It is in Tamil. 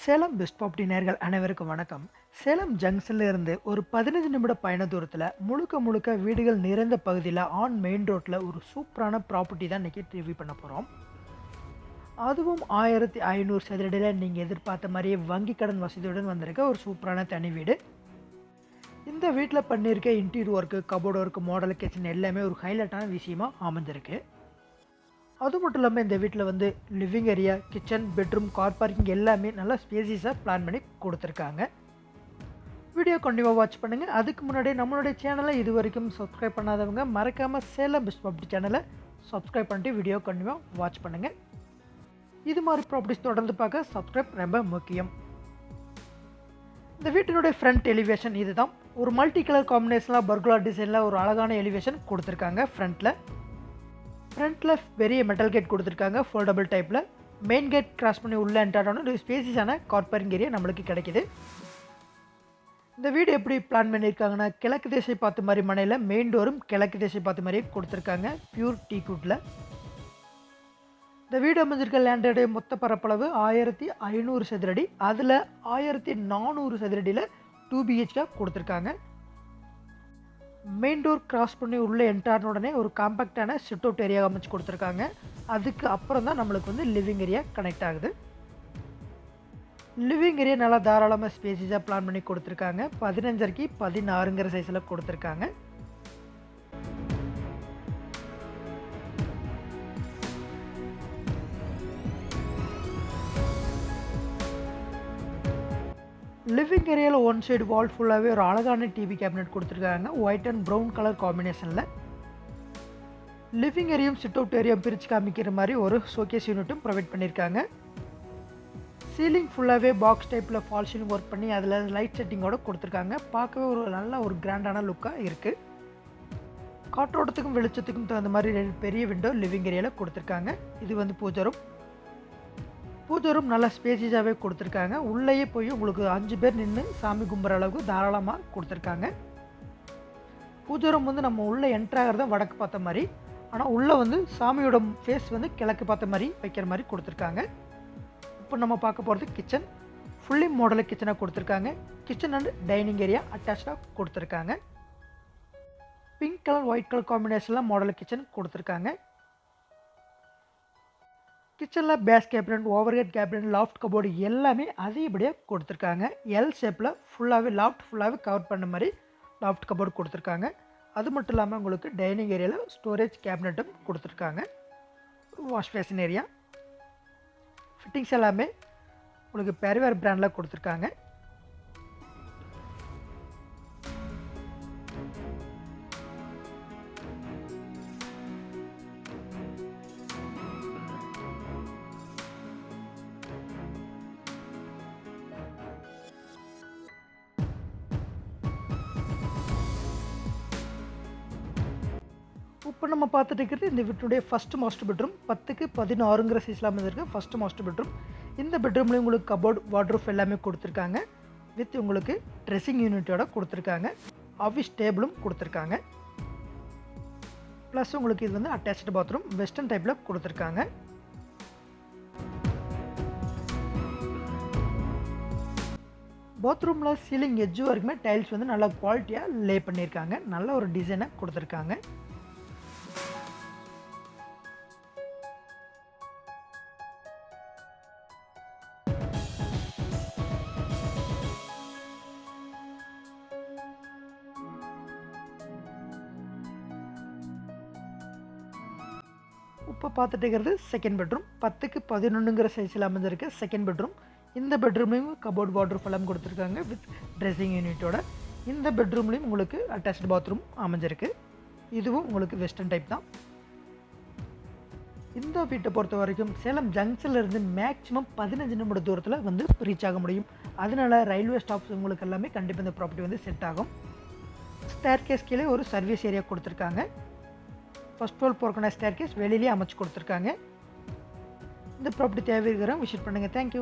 சேலம் பெஸ்ட் பாப்டி நேர்கள் அனைவருக்கும் வணக்கம். சேலம் ஜங்ஷன்லேருந்து ஒரு பதினஞ்சு நிமிட பயண தூரத்தில் முழுக்க முழுக்க வீடுகள் நிறைந்த பகுதியில் ஆன் மெயின் ரோட்டில் ஒரு சூப்பரான ப்ராப்பர்ட்டி தான் இன்றைக்கி ரிவ்யூ பண்ண போகிறோம் அதுவும் ஆயிரத்தி ஐநூறு சதுரடியில் நீங்கள் எதிர்பார்த்த மாதிரியே வங்கி கடன் வசதியுடன் வந்திருக்க ஒரு சூப்பரான தனி வீடு. இந்த வீட்டில் பண்ணியிருக்க interior work cupboard work model kitchen எல்லாமே ஒரு ஹைலைட்டான விஷயமா அமைஞ்சிருக்கு. அது மட்டும் இல்லாமல் இந்த வீட்டில் வந்து living area kitchen bedroom car parking எல்லாமே நல்லா ஸ்பேசியஸாக பிளான் பண்ணி கொடுத்துருக்காங்க. வீடியோ கண்டிப்பாக வாட்ச் பண்ணுங்கள் அதுக்கு முன்னாடி நம்மளுடைய சேனலை இது வரைக்கும் சப்ஸ்கிரைப் பண்ணாதவங்க மறக்காமல் சேலம் பெஸ்ட் ப்ராப்பர்ட்டி சேனலை சப்ஸ்கிரைப் பண்ணிட்டு வீடியோ கண்டிப்பாக வாட்ச் பண்ணுங்கள் இது மாதிரி ப்ராப்பர்ட்டிஸ் தொடர்ந்து பார்க்க சப்ஸ்கிரைப் ரொம்ப முக்கியம். இந்த வீட்டினுடைய ஃப்ரண்ட் எலிவேஷன் இதுதான். ஒரு மல்டி கலர் காம்பினேஷனில் பர்குலர் டிசைனில் ஒரு அழகான எலிவேஷன் கொடுத்துருக்காங்க ஃப்ரண்ட்டில் ஃப்ரண்ட்டில் பெரிய மெட்டல் கேட் கொடுத்துருக்காங்க ஃபோல்டபுள் டைப்பில் மெயின் கேட் கிராஸ் பண்ணி உள்ளே என்டர் ஒரு ஸ்பேசிஸான கார்பரிங் ஏரியா நம்மளுக்கு கிடைக்கிது. இந்த வீடு எப்படி பிளான் பண்ணியிருக்காங்கன்னா கிழக்கு திசை பார்த்த மாதிரி மனையில் மெயின் டோரும் கிழக்கு திசை பார்த்த மாதிரியே கொடுத்துருக்காங்க பியூர் டீ குட்டில் இந்த வீடு அமைஞ்சிருக்க லேண்டோடைய மொத்த பரப்பளவு ஆயிரத்தி ஐநூறு சதுரடி. அதில் ஆயிரத்தி நானூறு சதுரடியில் டூ பிஹெச்கே கொடுத்துருக்காங்க. மெயின் டோர் கிராஸ் பண்ணி உள்ளே என்டார்ன உடனே ஒரு காம்பேக்டான சிட் அவுட் ஏரியா அமைச்சு கொடுத்துருக்காங்க. அதுக்கு அப்புறம் தான் நம்மளுக்கு வந்து லிவிங் ஏரியா கனெக்ட் ஆகுது. லிவிங் ஏரியா நல்லா தாராளமாக ஸ்பேசிஸாக பிளான் பண்ணி கொடுத்துருக்காங்க. பதினஞ்சரைக்கு பதினாறுங்கிற சைஸில் கொடுத்துருக்காங்க. லிவிங் ஏரியாவில் ஒன் சைடு வால் ஃபுல்லாகவே ஒரு அழகான டிவி கேபினெட் கொடுத்துருக்காங்க. ஒயிட் அண்ட் ப்ரௌன் கலர் காம்பினேஷனில் லிவிங் ஏரியாவும் சிட் அவுட் ஏரியாவும் பிரித்து காமிக்கிற மாதிரி ஒரு ஷோகேஸ் யூனிட்டும் ப்ரொவைட் பண்ணியிருக்காங்க. சீலிங் ஃபுல்லாகவே பாக்ஸ் டைப்பில் ஃபால் சீலிங் ஒர்க் பண்ணி அதில் லைட் செட்டிங்கோட கொடுத்துருக்காங்க. பார்க்கவே ஒரு நல்ல ஒரு கிராண்டான லுக்காக இருக்குது காற்றோட்டத்துக்கும் வெளிச்சத்துக்கும் தகுந்த மாதிரி ரெண்டு பெரிய விண்டோ லிவிங் ஏரியாவில் கொடுத்துருக்காங்க. இது வந்து பூஜை ரூம் பூஜை ரூம் நல்லா ஸ்பேசியஸாகவே கொடுத்துருக்காங்க. உள்ளேயே போய் உங்களுக்கு அஞ்சு பேர் நின்று சாமி கும்பிட்ற அளவுக்கு தாராளமாக கொடுத்துருக்காங்க. பூஜை ரூம் வந்து நம்ம உள்ளே என்ட்ராகிறத வடக்கு பார்த்த மாதிரி ஆனால் உள்ளே வந்து சாமியோட ஃபேஸ் வந்து கிழக்கு பார்த்த மாதிரி வைக்கிற மாதிரி கொடுத்துருக்காங்க. இப்போ நம்ம பார்க்க போகிறது கிச்சன் ஃபுல்லி மாடலில் கிச்சனாக கொடுத்துருக்காங்க. கிச்சன் அண்ட் டைனிங் ஏரியா அட்டாச்சாக கொடுத்துருக்காங்க. பிங்க் கலர் ஒயிட் கலர் காம்பினேஷனில் மாடல் கிச்சன் கொடுத்துருக்காங்க. கிச்சனில் base cabinet overhead cabinet loft cupboard எல்லாமே அதிகப்படியாக கொடுத்துருக்காங்க. எல் ஷேப்பில் ஃபுல்லாகவே லாஃப்ட் ஃபுல்லாகவே கவர் பண்ண மாதிரி லாஃப்ட் கபோர்டு கொடுத்துருக்காங்க. அது மட்டும் இல்லாமல் உங்களுக்கு டைனிங் ஏரியாவில் ஸ்டோரேஜ் கேபினட்டும் கொடுத்துருக்காங்க. வாஷ் பேசின் ஏரியா ஃபிட்டிங்ஸ் எல்லாமே உங்களுக்கு பெரிவேர் பிராண்டில் கொடுத்துருக்காங்க. இப்போ நம்ம பார்த்துட்டு இருக்கிறது இந்த வீட்டுடைய ஃபஸ்ட்டு மாஸ்டர் பெட்ரூம் பத்துக்கு பதினாறுங்கிற சைஸில் அமைந்திருக்கு. ஃபஸ்ட்டு மாஸ்டர் பெட்ரூம் இந்த பெட்ரூம்லேயும் உங்களுக்கு கபோர்ட் வாட்ரூஃப் எல்லாமே கொடுத்துருக்காங்க. வித் உங்களுக்கு ட்ரெஸ்ஸிங் யூனிட்டோட கொடுத்துருக்காங்க. ஆஃபீஸ் டேபிளும் கொடுத்துருக்காங்க. ப்ளஸ் உங்களுக்கு இது வந்து அட்டாச்சு பாத்ரூம் வெஸ்டர்ன் டைப்பில் கொடுத்துருக்காங்க. பாத்ரூமில் சீலிங் எஜ்ஜு வரைக்குமே டைல்ஸ் வந்து நல்லா குவாலிட்டியாக லே பண்ணியிருக்காங்க. நல்ல ஒரு டிசைனை கொடுத்துருக்காங்க. இப்போ பார்த்துட்டுக்கிறது செகண்ட் பெட்ரூம் பத்துக்கு பதினொன்றுங்கிற சைஸில் அமைஞ்சிருக்கு செகண்ட் பெட்ரூம் இந்த பெட்ரூம்லேயும் கபோர்ட் வாட்ரு ஃபலம் கொடுத்துருக்காங்க வித் ட்ரெஸ்ஸிங் யூனிட்டோட இந்த பெட்ரூம்லேயும் உங்களுக்கு அட்டாச்டு பாத்ரூம் அமைஞ்சிருக்கு. இதுவும் உங்களுக்கு வெஸ்டர்ன் டைப் தான். இந்த வீட்டை பொறுத்த வரைக்கும் சேலம் ஜங்ஷனில் இருந்து மேக்ஸிமம் பதினஞ்சு நிமிட தூரத்தில் வந்து ரீச் ஆக முடியும். அதனால ரயில்வே ஸ்டாப்ஸ் உங்களுக்கு எல்லாமே கண்டிப்பாக இந்த ப்ராப்பர்ட்டி வந்து செட் ஆகும். ஸ்டேர் கேஸ் கீழே ஒரு சர்வீஸ் ஏரியா கொடுத்துருக்காங்க. ஃபஸ்ட் ஃப்ளோர் போகிறக்கான ஸ்டேர்கேஸ் வெளியிலேயே அமைச்சு கொடுத்துருக்காங்க. இந்த ப்ராப்பர்ட்டி தேவை இருக்கிறவங்க விசிட் பண்ணுங்கள் தேங்க்யூ